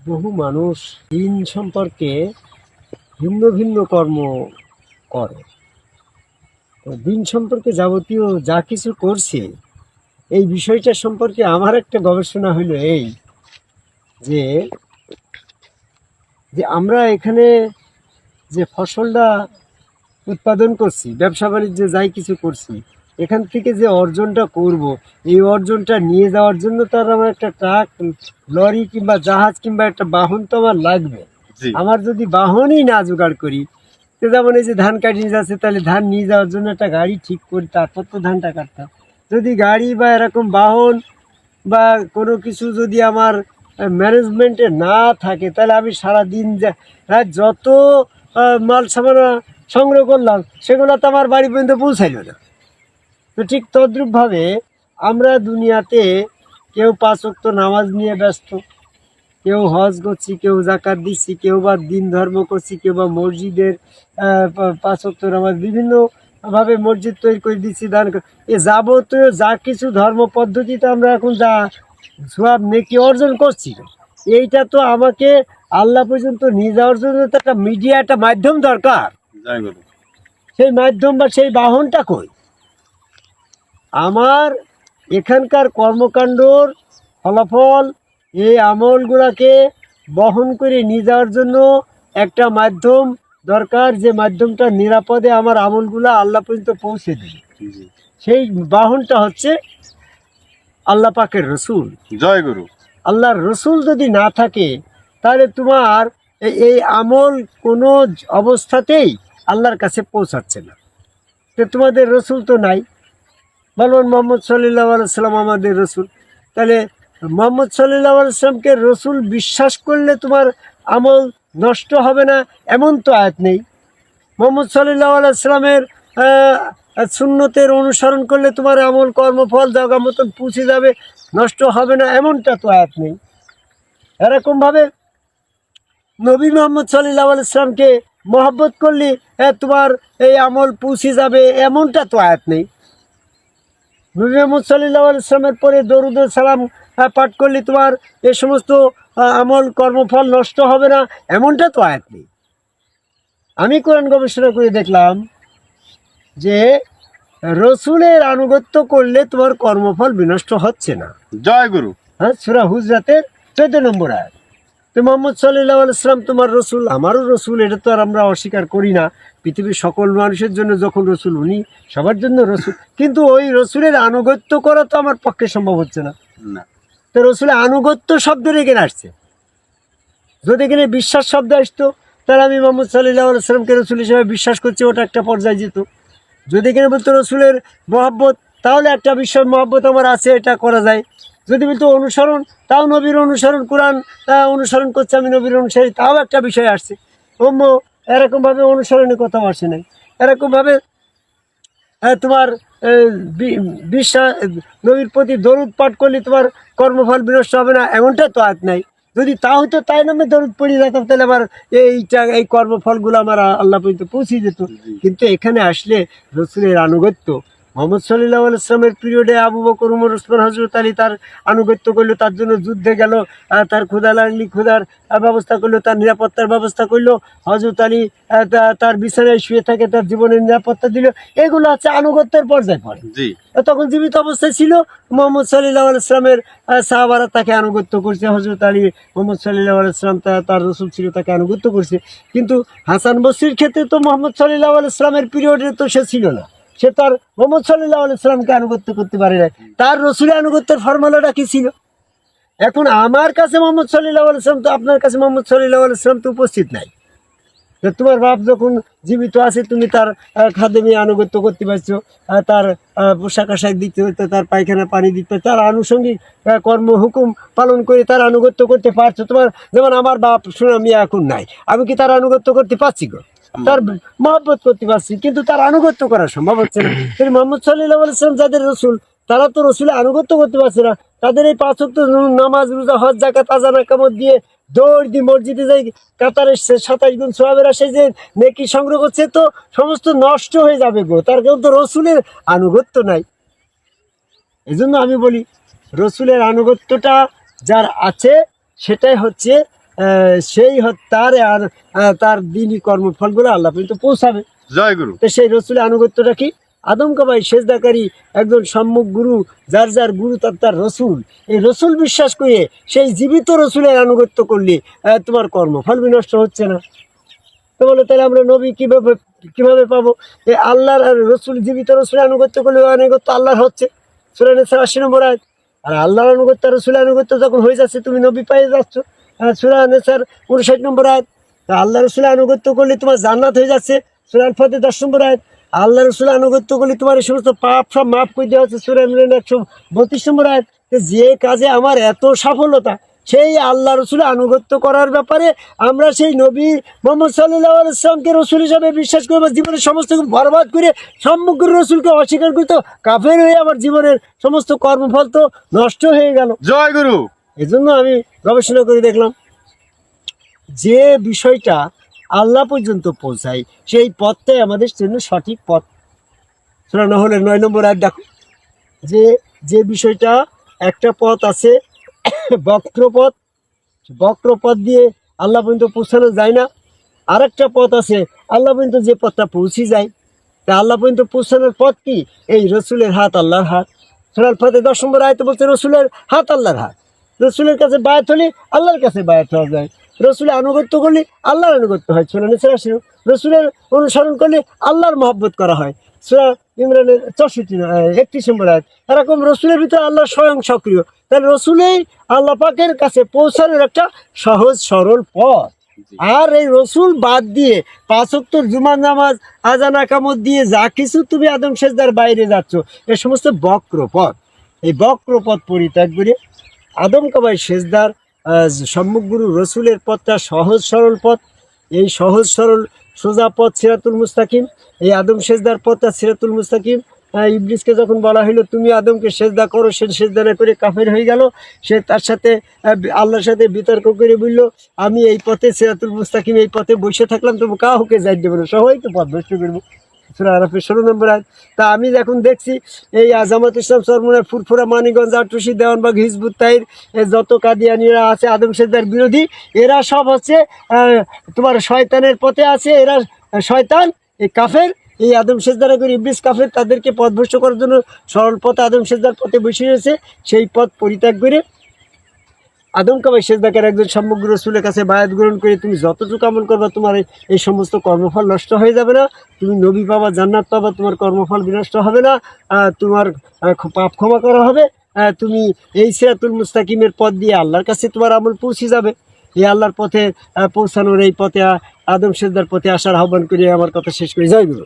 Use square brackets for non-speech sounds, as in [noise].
বহু মানুষ দিন সম্পর্কে ভিন্ন ভিন্ন কর্ম করে। দিন সম্পর্কে যাবতীয় যা কিছু করছে, এই বিষয়টা সম্পর্কে আমার একটা গবেষণা হলো এই যে যে আমরা এখানে যে ফসলটা উৎপাদন করছি ব্যবসা বাণিজ্যে যাই কিছু করছি এখান থেকে যে অর্জনটা করব এই অর্জনটা নিয়ে যাওয়ার জন্য তো আর আমার একটা ট্রাক লরি কিংবা জাহাজ কিংবা একটা বাহন তো আমার লাগবে। আমার যদি বাহনই না জোগাড় করি তো যেমন এই যে ধান কাটিয়ে যাচ্ছে তাহলে ধান নিয়ে যাওয়ার জন্য একটা গাড়ি ঠিক করি তারপর তো ধানটা কাটতাম। যদি গাড়ি বা এরকম বাহন বা কোনো কিছু যদি আমার ম্যানেজমেন্টে না থাকে তাহলে আমি সারা দিন যা হ্যাঁ, যত মাল সামান সংগ্রহ করলাম সেগুলো তো আমার বাড়ি পর্যন্ত পৌঁছাইল না। তো ঠিক তদ্রূপভাবে আমরা দুনিয়াতে কেউ পাঁচ ওয়াক্ত নামাজ নিয়ে ব্যস্ত কেউ হজ করছি কেউ জাকাত দিচ্ছি কেউ বা দিন ধর্ম করছি কেউ বা মসজিদের আহ, পা- নামাজ বিভিন্ন ভাবে মসজিদ তৈরি করে দিচ্ছি দান এ যাবতীয় যা কিছু ধর্ম পদ্ধতিতে আমরা এখন যা সব নেকি অর্জন করছি এইটা তো আমাকে আল্লাহ পর্যন্ত নিয়ে যাওয়ার জন্য তো একটা মিডিয়া একটা মাধ্যম দরকার। সেই মাধ্যম বা সেই বাহনটা কই? আমার এখানকার কর্মকাণ্ডর ফলাফল এই আমলগুলাকে বহন করে নিয়ে যাওয়ার জন্য একটা মাধ্যম দরকার যে মাধ্যমটা নিরাপদে আমার আমলগুলা আল্লাহ পর্যন্ত পৌঁছে দেবে। সেই বাহনটা হচ্ছে আল্লাহ পাকের রসুল। জয় গুরু। আল্লাহর রসুল যদি না থাকে তাহলে তোমার এই- এই আমল কোনো অবস্থাতেই আল্লাহর কাছে পৌঁছাচ্ছে না। তো তোমাদের রসুল তো নাই। বলবেন মোহাম্মদ সাল্লাহ সাল্লাম আমাদের রসুল। তাহলে মোহাম্মদ সাল্লাহ সাল্লামকে রসুল বিশ্বাস করলে তোমার আমল নষ্ট হবে না, এমন তো আয়াত নেই। মোহাম্মদ সাল্লাহ সাল্লামের সুন্নতের অনুসরণ করলে তোমার আমল, কর্মফল, জায়গা মতন পৌঁছে যাবে, নষ্ট হবে না, এমনটা তো আয়াত নেই। এরকমভাবে নবী মোহাম্মদ সাল্লাহ ইসলামকে মহব্বত করলে তোমার এই আমল পৌঁছে যাবে, এমনটা তো আয়াত নেই। নবী মোহাম্মদ সাল্লাহ ইসলামের পরে দরুদ সালাম পাঠ করলে তোমার এ সমস্ত আমল কর্মফল নষ্ট হবে না এমনটা তো আয়াত নেই। আমি কোরআন গবেষণা করে দেখলাম যে রসুলের আনুগত্য করলে তোমার কর্মফল বিনষ্ট হচ্ছে না। জয় গুরু। হ্যাঁ সুরা হুজরাতের চোদ্দ নম্বর আয়াত। তো মোহাম্মদ সাল্লাহ ইসলাম তোমার রসুল আমারও রসুল এটা তো আর আমরা অস্বীকার করি না। পৃথিবীর সকল মানুষের জন্য যখন রসুল উনি সবার জন্য রসুল। কিন্তু ওই রসুলের আনুগত্য করা তো আমার পক্ষে সম্ভব হচ্ছে না। তো রসুলের আনুগত্য শব্দ এখানে আসছে। যদি এখানে বিশ্বাস শব্দ আসতো তাহলে আমি মোহাম্মদ সাল্লাহ সাল্লামকে রসুল হিসেবে বিশ্বাস করছি ওটা একটা পর্যায়ে যেত। যদি এখানে বলতো রসুলের মহাব্বত তাহলে একটা বিষয় মহাব্বত আমার আছে এটা করা যায়। যদি বলতো অনুসরণ তাও নবীর অনুসরণ কোরআন অনুসরণ করছে আমি নবীর অনুসারী তাও একটা বিষয় আসছে। অম্য এরকমভাবে অনুসরণের কথাও আসে নাই। এরকমভাবে হ্যাঁ, তোমার বিশ্বাস নবীর প্রতি দরুদ পাঠ করলে তোমার কর্মফল বিনষ্ট হবে না এমনটা তো আজ নাই। যদি তা হতো তাই নামে দরুদ পড়ে যেতাম তাহলে আমার এইটা এই কর্মফলগুলো আমার আল্লাহ পর্যন্ত পৌঁছে যেত কিন্তু এখানে আসলে রসুলের আনুগত্য মোহাম্মদ সাল্লাহ ইসলামের পিরিয়ডে আবু বকর উমর উসমান হজরত আলী তার আনুগত্য করল তার জন্য যুদ্ধে গেল তার ক্ষুদা লাগলি ক্ষুদার ব্যবস্থা করল তার নিরাপত্তার ব্যবস্থা করল হজরত আলী তার বিছানায় শুয়ে থাকে তার জীবনের নিরাপত্তা দিল। এগুলো হচ্ছে আনুগত্যের পর্যায়ে পড়ে। তখন জীবিত অবস্থায় ছিল মোহাম্মদ সাল্লাহ ইসলামের সাহাবারা তাকে আনুগত্য করছে হজরত আলী মোহাম্মদ সাল্লাহ ইসলাম তার রসুল ছিল তাকে আনুগত্য করছে। কিন্তু হাসান বসির ক্ষেত্রে তো মোহাম্মদ সাল্লাহ ইসলামের পিরিয়ডে তো সে ছিল না। সে তার মোহাম্মদ সাল্লাহ ইসলামকে আনুগত্য করতে পারে নাই। তার রসুলের আনুগত্যের ফর্মুলাটা কি ছিল? এখন আমার কাছে মোহাম্মদ সাল্লাহ ইসলাম তো আপনার কাছে মোহাম্মদ সাল্লাহ ইসলাম তো উপস্থিত নাই। তোমার বাপ যখন জীবিত আছে, তুমি তার খাদেমি আনুগত্য করতে পারছ তার পোশাক আশাক দিতে হতো তার পায়খানা পানি দিতে তার আনুষঙ্গিক কর্ম হুকুম পালন করে তার আনুগত্য করতে পারছ। তোমার, যেমন আমার বাপ শোনা মিয়া এখন নাই। আমি কি তার আনুগত্য করতে পারছি গো? তার মহব্বত করতে পারছি কিন্তু তার আনুগত্য করা সম্ভব হচ্ছে না। [laughs] কিন্তু মোহাম্মদ সাল্লাহ ইসলাম যাদের রসুল তারা তো রসুলের আনুগত্য করতে পারছে না। তাদের এই পাঁচ নামাজ রোজা হজ জাকাত আজানা কামত দিয়ে দৌড় দিয়ে মসজিদে যাই কাতারে সাতাশ গুণ সোয়াবের আসে যে নেকি সংগ্রহ করছে তো সমস্ত নষ্ট হয়ে যাবে গো। তার কারণ তো রসুলের আনুগত্য নাই। এই জন্য আমি বলি রসুলের আনুগত্যটা যার আছে সেটাই হচ্ছে সেই তার আর তার দিনই কর্মফলগুলো আল্লাহ পর্যন্ত পৌঁছাবে। জয় গুরু। তো সেই রসুলের আনুগত্যটা কি? আদম কাবাই সেজদাকারী একজন সম্মুখ গুরু যার যার গুরু তার তার রসুল। এই রসুল বিশ্বাস করে সেই জীবিত রসুলের আনুগত্য করলে তোমার কর্মফল বিনষ্ট হচ্ছে না। তো বলে তাহলে আমরা নবী কীভাবে কীভাবে পাবো? এই আল্লাহর আর রসুল জীবিত রসুলের আনুগত্য করলে আনুগত্য আল্লাহর হচ্ছে। সুরানের আশি নম্বর আয়াত। আর আল্লাহর আনুগত্য রসুলের আনুগত্য যখন হয়ে যাচ্ছে তুমি নবী পাই যাচ্ছ। সুরানের স্যার, উনষাট নম্বর আয়াত। আল্লাহ রসুলের আনুগত্য করলে তোমার জান্নাত হয়ে যাচ্ছে। সুরাল ফতে দশ নম্বর আয়াত। আল্লাহ রসুলের আনুগত্য করলে তোমার এই সমস্ত পাপ সব মাফ করে দেওয়া হচ্ছে। সুরা ইমরান একশো বত্রিশ নম্বর আয়াত। যে কাজে আমার এত সাফল্যতা সেই আল্লাহ রসুল আনুগত্য করার ব্যাপারে আমরা সেই নবী মোহাম্মদ সাল্লাহ ইসলামকে রসুল হিসাবে বিশ্বাস করে আমার জীবনের সমস্ত বরবাদ করে সমগ্র রসুলকে অস্বীকার করে তো কাফের হয়ে আমার জীবনের সমস্ত কর্মফল তো নষ্ট হয়ে গেল। জয় গুরু। এই জন্য আমি গবেষণা করে দেখলাম, যে বিষয়টা আল্লাহ পর্যন্ত পৌঁছায়, সেই পথটাই আমাদের জন্য সঠিক পথ। শোনানো হলে নয় নম্বর আর দেখো, যে যে বিষয়টা একটা পথ আছে বক্রপথ বক্রপথ দিয়ে আল্লাহ পর্যন্ত পৌঁছানো যায় না। আর একটা পথ আছে, আল্লাহ পর্যন্ত যে পথটা পৌঁছে যায়, তা আল্লাহ পর্যন্ত পৌঁছানোর পথ কি? এই রসুলের হাত আল্লাহর হাত। সোনার ফতে দশ নম্বর আয়তে বলছে, রসুলের হাত আল্লাহর হাত। রসুলের কাছে বায়াত হলে আল্লাহর কাছে বায়াত হওয়া যায়। রসুলের আনুগত্য করলে আল্লাহর আনুগত্য হয়। সোনানি সেরাশি রসুলের অনুসরণ করলে আল্লাহর মহব্বত করা হয়। সুরা ইমরানের চৌষট্টি একত্রিশ নম্বর আয়াত। এরকম রসুলের ভিতরে আল্লাহ স্বয়ং সক্রিয়। তাহলে রসুলেই আল্লাহ পাকের কাছে পৌঁছানোর একটা সহজ সরল পথ। আর এই রসুল বাদ দিয়ে পাঁচক্তর জুমার নামাজ আজান আকামত দিয়ে যা কিছু তুমি আদম সেজদার বাইরে যাচ্ছ এ সমস্ত বক্র পথ এই বক্র পথ পরিত্যাগ করে আদম কাবাই সেজদার আহ, সম্মুখ গুরু রসুলের পথটা সহজ সরল পথ। এই সহজ সরল সোজা পথ সিরাতুল মুস্তাকিম। এই আদম সেজদার পথটা সিরাতুল মুস্তাকিম। ইবলিসকে যখন বলা হলো তুমি আদমকে সেজদা করো সে সেজদা না করে কাফের হয়ে গেল। সে তার সাথে আল্লাহর সাথে বিতর্ক করে বলল আমি এই পথে সিরাতুল মুস্তাকিম এই পথে বসে থাকলাম তবু কাউকে যাই দেবো না। সবাই তো পথ ভ্রষ্ট করব। সুরা আরাফের ষোলো নম্বর আয় তা আমি এখন দেখছি এই আজামাত ইসলাম ফুরফুরা মানিগঞ্জ আটুসি দেওয়ানবাগ, হিজবুত যত কাদিয়ানিরা আছে, আদম সেজদার বিরোধী, এরা সব হচ্ছে তোমার শয়তানের পথে আছে, এরা শয়তান এই কাফের, এই আদম সেজদারা করে ইবলিস কাফের, তাদেরকে পথ পথভ্রষ্ট করার জন্য সরল পথে আদম সেজদার পথে বসে রয়েছে, সেই পথ পরিত্যাগ করে আদম কাবাই সেজদাকের একজন সমগ্র রসুলের কাছে বায়াত গ্রহণ করে তুমি যতটুকু আমল করবা, তোমার এই- সমস্ত কর্মফল নষ্ট হয়ে যাবে না। তুমি নবী পাবা, জান্নাত পাবা, তোমার কর্মফল বিনষ্ট হবে না। তোমার পাপ ক্ষমা করা হবে। তুমি এই সিরাতুল মুস্তাকিমের পথ দিয়ে আল্লাহর কাছে তোমার আমল পৌঁছে যাবে। এই আল্লাহর পথে পৌঁছানোর এই পথে আদম সেজদার পথে আসার আহ্বান করে আমার কথা শেষ করে। গুরু।